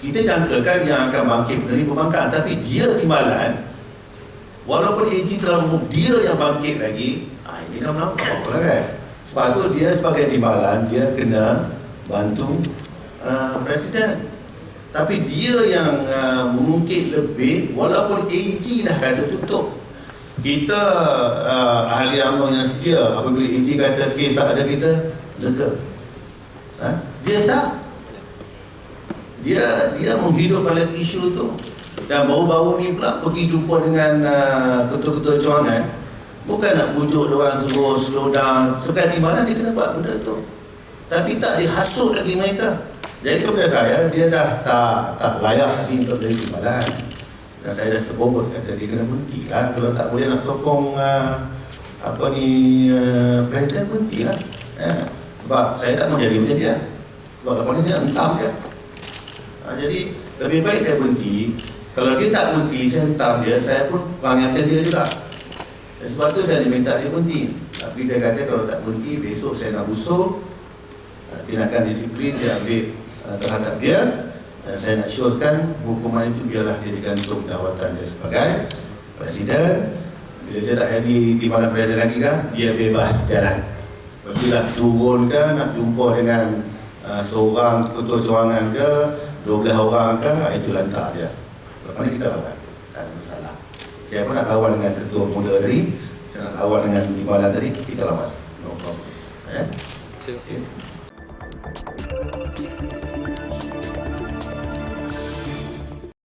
kita jangkakan yang akan bangkit ni pembangkang tapi dia timbalan walaupun AG telah umum dia yang bangkit lagi ah, ini dah menampak lah kan. Sebab tu dia sebagai timbalan dia kena bantu uh, Presiden. Tapi dia yang uh, mengungkit lebih walaupun AG dah kata tutup. Kita uh, ahli UMNO yang setia apabila AG kata kes tak ada kita lega. Ha? dia tak. Dia dia menghidupkan lagi isu tu. Dan baru-baru ni pula pergi jumpa dengan uh, ketua-ketua cawangan. Bukan nak pujuk dia orang suruh slow down. Sekali mana dia kena buat benda tu. Tapi tak dihasut lagi mereka. Jadi kepada saya dia dah tak tak layak lagi untuk jadi timbalan. Dan saya dah sebut kata dia kena berhenti lah kalau tak boleh nak sokong uh, apa ni uh, presiden berhenti lah eh, sebab saya tak mau jadi macam dia sebab ni saya nak hentam dia Ha, jadi lebih baik dia berhenti. Kalau dia tak berhenti, saya hentam dia, saya pun perangatkan dia juga. Dan sebab tu saya diminta dia berhenti. Tapi saya kata kalau tak berhenti, besok saya nak usul uh, tindakan disiplin dia ambil uh, terhadap dia dan saya nak syorkan hukuman itu biarlah dia digantung jawatan dia sebagai presiden. Bila dia tak jadi timbalan presiden lagi kan, dia bebas jalan. Bila turun ke nak jumpa dengan uh, seorang ketua cawangan ke 12 orang ke ah, itu lantak dia. Lepas ni kita lawan. Tak ada masalah. Saya pun nak lawan dengan ketua muda tadi saya nak lawan dengan timbalan tadi kita lawan. No problem. Eh? Terima Okay.